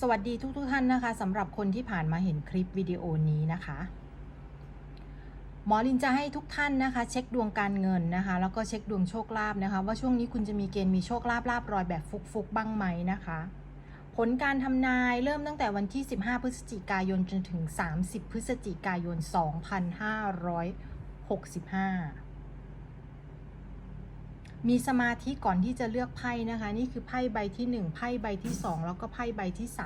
สวัสดีทุกทท่านนะคะสำหรับคนที่ผ่านมาเห็นคลิปวิดีโอนี้นะคะ หมอลินจะให้ทุกท่านนะคะ เช็คดวงการเงินนะคะ แล้วก็เช็คดวงโชคลาภนะคะ ว่าช่วงนี้คุณจะมีเกณฑ์มีโชคลาภลาบรอยแบบฟุกๆบ้างไหมนะคะ ผลการทำนายเริ่มตั้งแต่วันที่ 15 พฤศจิกายนจนถึง 30 พฤศจิกายน 2565 มีสมาธิก่อนที่จะเลือกไพ่นะคะ นี่คือไพ่ใบที่1ไพ่ใบที่ 2 แล้วก็ไพ่ใบที่ 3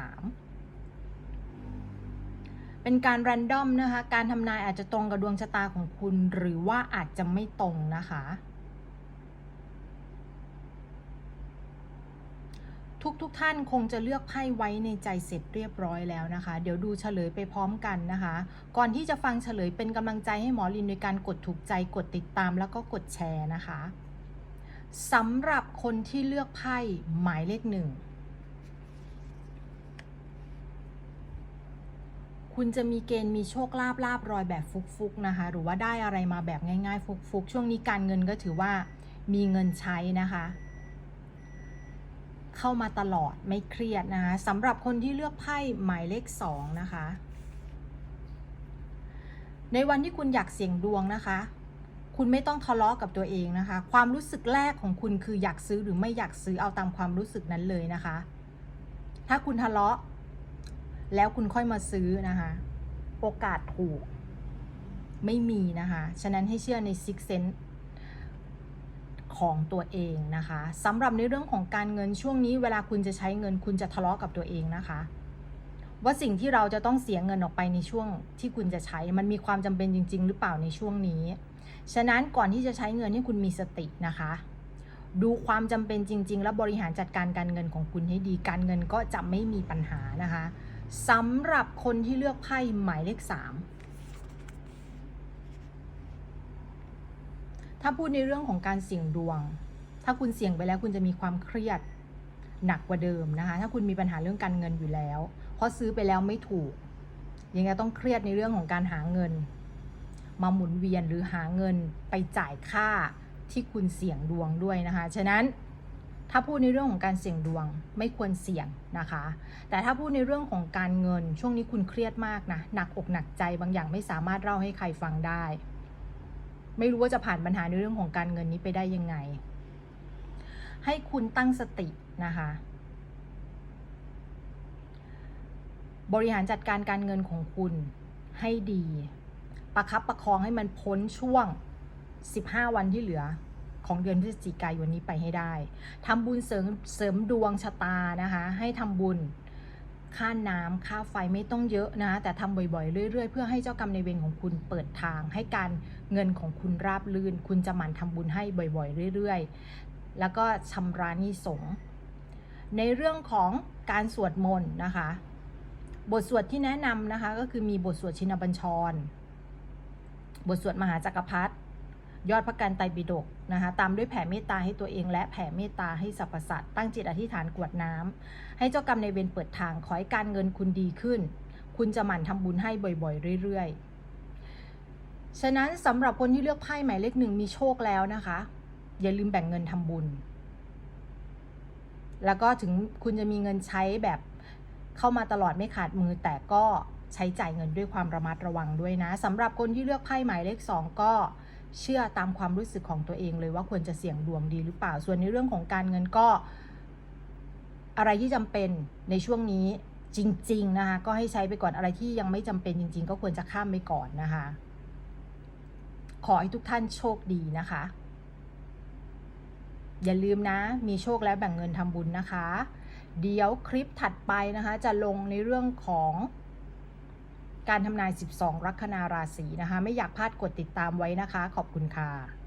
เป็นการ r รนดอมนะคะ การทำนายอาจจะตรงกับดวงชะตาของคุณ หรือว่าอาจจะไม่ตรงนะคะ ทุกทุกท่านคงจะเลือกไพ่ไว้ในใจเสร็จเรียบร้อยแล้วนะคะ เดี๋ยวดูเฉลยไปพร้อมกันนะคะ ก่อนที่จะฟังเฉลยเป็นกำลังใจให้หมอลินโดยการกดถูกใจกดติดตามแล้วก็กดแชร์นะคะ สำหรับคนที่เลือกไพ่หมายเลขหนึ่ง คุณจะมีเกณฑ์มีโชคลาภลาบรอยแบบฟุกๆนะคะ หรือว่าได้อะไรมาแบบง่ายๆ ฟุกๆ ช่วงนี้การเงินก็ถือว่ามีเงินใช้นะคะ เข้ามาตลอดไม่เครียดนะคะสำหรับคนที่เลือกไพ่หมายเลขสองนะคะ ในวันที่คุณอยากเสี่ยงดวงนะคะ คุณไม่ต้องทะเลาะกับตัวเองนะคะ ความรู้สึกแรกของคุณคืออยากซื้อหรือไม่อยากซื้อเอาตามความรู้สึกนั้นเลยนะคะ ถ้าคุณทะเลาะ แล้วคุณค่อยมาซื้อนะคะ โอกาสถูก ไม่มีนะคะ ฉะนั้นให้เชื่อในซิกเซนของตัวเองนะคะสำหรับในเรื่องของการเงินช่วงนี้ เวลาคุณจะใช้เงิน คุณจะทะเลาะกับตัวเองนะคะ ว่าสิ่งที่เราจะต้องเสียเงินออกไปในช่วงที่คุณจะใช้ มันมีความจำเป็นจริง ๆ หรือเปล่าในช่วงนี้ ฉะนั้นก่อนที่จะใช้เงินให้คุณมีสตินะคะ ดูความจำเป็นจริง ๆ และบริหารจัดการการเงินของคุณให้ดี การเงินก็จะไม่มีปัญหานะคะสำหรับคนที่เลือกไพ่หมายเลขสามถ้าพูดในเรื่องของการเสี่ยงดวง ถ้าคุณเสี่ยงไปแล้วคุณจะมีความเครียดหนักกว่าเดิมนะคะ ถ้าคุณมีปัญหาเรื่องการเงินอยู่แล้ว เพราะซื้อไปแล้วไม่ถูก ยังไงต้องเครียดในเรื่องของการหาเงิน มาหมุนเวียนหรือหาเงินไปจ่ายค่าที่คุณเสี่ยงดวงด้วยนะคะ ฉะนั้นถ้าพูดในเรื่องของการเสี่ยงดวงไม่ควรเสี่ยงนะคะ แต่ถ้าพูดในเรื่องของการเงินช่วงนี้คุณเครียดมากนะหนักอกหนักใจบางอย่างไม่สามารถเล่าให้ใครฟังได้ ไม่รู้ว่าจะผ่านปัญหาในเรื่องของการเงินนี้ไปได้ยังไง ให้คุณตั้งสตินะคะ บริหารจัดการการเงินของคุณให้ดี ประคับประคองให้มันพ้นช่วง 15 วันที่เหลือของเดือนพฤศจิกายนนี้ไปให้ได้ ทำบุญเสริมเสริมดวงชะตานะคะ ให้ทำบุญค่าน้ำค่าไฟไม่ต้องเยอะนะ แต่ทำบ่อยๆ เรื่อยๆ เพื่อให้เจ้ากรรมในายเวรของคุณเปิดทาง ให้การเงินของคุณราบรื่น คุณจะหมั่นทำบุญให้บ่อยๆ เรื่อยๆ แล้วก็ชำระนี้สงในเรื่องของการสวดมนต์นะคะ บทสวดที่แนะนำนะคะ ก็คือมีบทสวดชินบัญชร บทสวดมหาจักรพรรดิยอดพระกันไตรปิฎกนะคะตามด้วยแผ่เมตตาให้ตัวเองและแผ่เมตตาให้สรรพสัตว์ตั้งจิตอธิษฐานกวดน้ำให้เจ้ากรรมในเวรเปิดทาง ขอให้การเงินคุณดีขึ้น คุณจะหมั่นทำบุญให้บ่อยๆ เรื่อยๆ ฉะนั้นสำหรับคนที่เลือกไพ่หมายเลขหนึ่งมีโชคแล้วนะคะ อย่าลืมแบ่งเงินทำบุญ แล้วก็ถึงคุณจะมีเงินใช้แบบเข้ามาตลอดไม่ขาดมือแต่ก็ ใช้จ่ายเงินด้วยความระมัดระวังด้วยนะสำหรับคนที่เลือกไพ่หมายเลขสองก็เชื่อตามความรู้สึกของตัวเองเลยว่าควรจะเสี่ยงดวงดีหรือเปล่า ส่วนในเรื่องของการเงินก็ อะไรที่จำเป็นในช่วงนี้จริง ๆ นะคะ ก็ให้ใช้ไปก่อนอะไรที่ยังไม่จำเป็นจริง ๆ ก็ควรจะข้ามไปก่อนนะคะ ขอให้ทุกท่านโชคดีนะคะ อย่าลืมนะ มีโชคแล้วแบ่งเงินทำบุญนะคะ เดี๋ยวคลิปถัดไปนะคะ จะลงในเรื่องของ การทำนาย 12 ลัคนาราศีนะคะ ไม่อยากพลาดกดติดตามไว้นะคะ ขอบคุณค่ะ